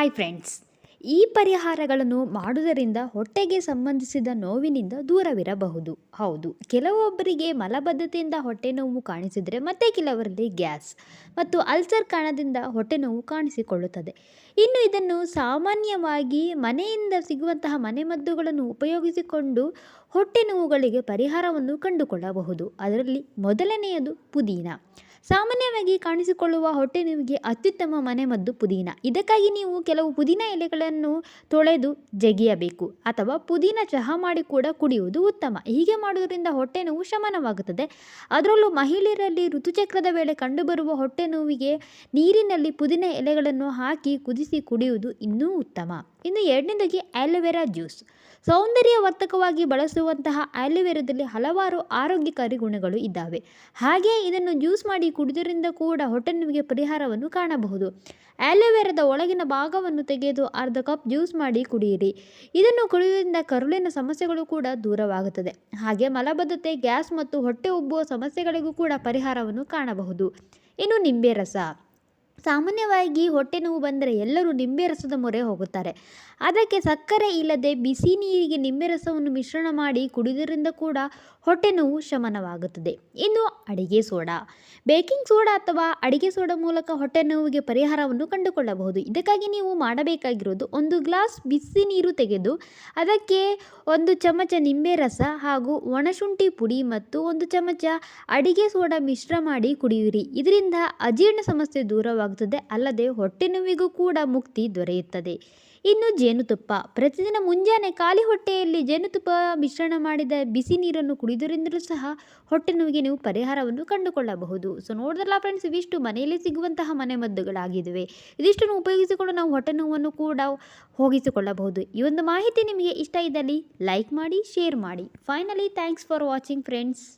Hi friends ಈ ಪರಿಹಾರಗಳನ್ನು ಮಾಡುವುದರಿಂದ ಹೊಟ್ಟೆಗೆ ಸಂಬಂಧಿಸಿದ ನೋವಿನಿಂದ ದೂರವಿರಬಹುದು. ಹೌದು, ಕೆಲವೊಬ್ಬರಿಗೆ ಮಲಬದ್ಧತೆಯಿಂದ ಹೊಟ್ಟೆ ನೋವು ಕಾಣಿಸಿದರೆ ಮತ್ತೆ ಕೆಲವರಲ್ಲಿ ಗ್ಯಾಸ್ ಮತ್ತು ಅಲ್ಸರ್ ಕಾರಣದಿಂದ ಹೊಟ್ಟೆ ನೋವು ಕಾಣಿಸಿಕೊಳ್ಳುತ್ತದೆ. ಇನ್ನು ಇದನ್ನು ಸಾಮಾನ್ಯವಾಗಿ ಮನೆಯಿಂದ ಸಿಗುವಂತಹ ಮನೆಮದ್ದುಗಳನ್ನು ಉಪಯೋಗಿಸಿಕೊಂಡು ಹೊಟ್ಟೆ ನೋವುಗಳಿಗೆ ಪರಿಹಾರವನ್ನು ಕಂಡುಕೊಳ್ಳಬಹುದು. ಅದರಲ್ಲಿ ಮೊದಲನೆಯದು ಪುದೀನ. ಸಾಮಾನ್ಯವಾಗಿ ಕಾಣಿಸಿಕೊಳ್ಳುವ ಹೊಟ್ಟೆ ನೋವಿಗೆ ಅತ್ಯುತ್ತಮ ಮನೆಮದ್ದು ಪುದೀನ. ಇದಕ್ಕಾಗಿ ನೀವು ಕೆಲವು ಪುದೀನ ಎಲೆಗಳನ್ನು ತೊಳೆದು ಜಗಿಯಬೇಕು ಅಥವಾ ಪುದೀನ ಚಹಾ ಮಾಡಿ ಕೂಡ ಕುಡಿಯುವುದು ಉತ್ತಮ. ಹೀಗೆ ಮಾಡುವುದರಿಂದ ಹೊಟ್ಟೆ ನೋವು ಶಮನವಾಗುತ್ತದೆ. ಅದರಲ್ಲೂ ಮಹಿಳೆಯರಲ್ಲಿ ಋತುಚಕ್ರದ ವೇಳೆ ಕಂಡುಬರುವ ಹೊಟ್ಟೆ ನೋವಿಗೆ ನೀರಿನಲ್ಲಿ ಪುದೀನ ಎಲೆಗಳನ್ನು ಹಾಕಿ ಕುದಿಸಿ ಕುಡಿಯುವುದು ಇನ್ನೂ ಉತ್ತಮ. ಇನ್ನು ಎರಡನೇದಾಗಿ ಆ್ಯಲೋವೆರಾ ಜ್ಯೂಸ್. ಸೌಂದರ್ಯವರ್ಧಕವಾಗಿ ಬಳಸುವಂತಹ ಆಲೋವೆರಾದಲ್ಲಿ ಹಲವಾರು ಆರೋಗ್ಯಕಾರಿ ಗುಣಗಳು ಇದ್ದಾವೆ. ಹಾಗೆ ಇದನ್ನು ಜ್ಯೂಸ್ ಮಾಡಿ ಕುಡಿದರಿಂದ ಕೂಡ ಹೊಟ್ಟೆ ನಿಮಗೆ ಪರಿಹಾರವನ್ನು ಕಾಣಬಹುದು. ಆಲೋವೆರಾದ ಒಳಗಿನ ಭಾಗವನ್ನು ತೆಗೆದು ಅರ್ಧ ಕಪ್ ಜ್ಯೂಸ್ ಮಾಡಿ ಕುಡಿಯಿರಿ. ಇದನ್ನು ಕುಡಿಯುವುದರಿಂದ ಕರುಳಿನ ಸಮಸ್ಯೆಗಳು ಕೂಡ ದೂರವಾಗುತ್ತದೆ. ಹಾಗೆ ಮಲಬದ್ಧತೆ, ಗ್ಯಾಸ್ ಮತ್ತು ಹೊಟ್ಟೆ ಉಬ್ಬುವ ಸಮಸ್ಯೆಗಳಿಗೂ ಕೂಡ ಪರಿಹಾರವನ್ನು ಕಾಣಬಹುದು. ಇನ್ನು ನಿಂಬೆ ರಸ. ಸಾಮಾನ್ಯವಾಗಿ ಹೊಟ್ಟೆ ನೋವು ಬಂದರೆ ಎಲ್ಲರೂ ನಿಂಬೆ ರಸದ ಮೊರೆ ಹೋಗುತ್ತಾರೆ. ಅದಕ್ಕೆ ಸಕ್ಕರೆ ಇಲ್ಲದೆ ಬಿಸಿ ನೀರಿಗೆ ನಿಂಬೆ ರಸವನ್ನು ಮಿಶ್ರಣ ಮಾಡಿ ಕುಡಿದರಿಂದ ಕೂಡ ಹೊಟ್ಟೆ ನೋವು ಶಮನವಾಗುತ್ತದೆ. ಇನ್ನು ಅಡಿಗೆ ಸೋಡಾ. ಬೇಕಿಂಗ್ ಸೋಡಾ ಅಥವಾ ಅಡಿಗೆ ಸೋಡಾ ಮೂಲಕ ಹೊಟ್ಟೆ ನೋವಿಗೆ ಪರಿಹಾರವನ್ನು ಕಂಡುಕೊಳ್ಳಬಹುದು. ಇದಕ್ಕಾಗಿ ನೀವು ಮಾಡಬೇಕಾಗಿರೋದು ಒಂದು ಗ್ಲಾಸ್ ಬಿಸಿ ನೀರು ತೆಗೆದು ಅದಕ್ಕೆ ಒಂದು ಚಮಚ ನಿಂಬೆ ರಸ ಹಾಗೂ ಒಣಶುಂಠಿ ಪುಡಿ ಮತ್ತು ಒಂದು ಚಮಚ ಅಡಿಗೆ ಸೋಡಾ ಮಿಶ್ರ ಮಾಡಿ ಕುಡಿಯಿರಿ. ಇದರಿಂದ ಅಜೀರ್ಣ ಸಮಸ್ಯೆ ದೂರವಾಗುತ್ತದೆ. ಅಲ್ಲದೆ ಹೊಟ್ಟೆ ನೋವಿಗೂ ಕೂಡ ಮುಕ್ತಿ ದೊರೆಯುತ್ತದೆ. ಇನ್ನು ಜೇನುತುಪ್ಪ. ಪ್ರತಿದಿನ ಮುಂಜಾನೆ ಖಾಲಿ ಹೊಟ್ಟೆಯಲ್ಲಿ ಜೇನುತುಪ್ಪ ಮಿಶ್ರಣ ಮಾಡಿದ ಬಿಸಿ ನೀರನ್ನು ಕುಡಿದರಿಂದಲೂ ಸಹ ಹೊಟ್ಟೆ ನೋವಿಗೆ ನೀವು ಪರಿಹಾರವನ್ನು ಕಂಡುಕೊಳ್ಳಬಹುದು. ಸೊ ನೋಡಿದ್ರಲ್ಲ ಫ್ರೆಂಡ್ಸ್ ಇವಿಷ್ಟು ಮನೆಯಲ್ಲಿ ಸಿಗುವಂತಹ ಮನೆಮದ್ದುಗಳಾಗಿವೆ ಇದಿಷ್ಟನ್ನು ಉಪಯೋಗಿಸಿಕೊಂಡು ನಾವು ಹೊಟ್ಟೆ ನೋವನ್ನು ಕೂಡ ಹೋಗಿಸಿಕೊಳ್ಳಬಹುದು. ಈ ಒಂದು ಮಾಹಿತಿ ನಿಮಗೆ ಇಷ್ಟ ಇದ್ದಲ್ಲಿ ಲೈಕ್ ಮಾಡಿ ಶೇರ್ ಮಾಡಿ. Finally thanks for watching friends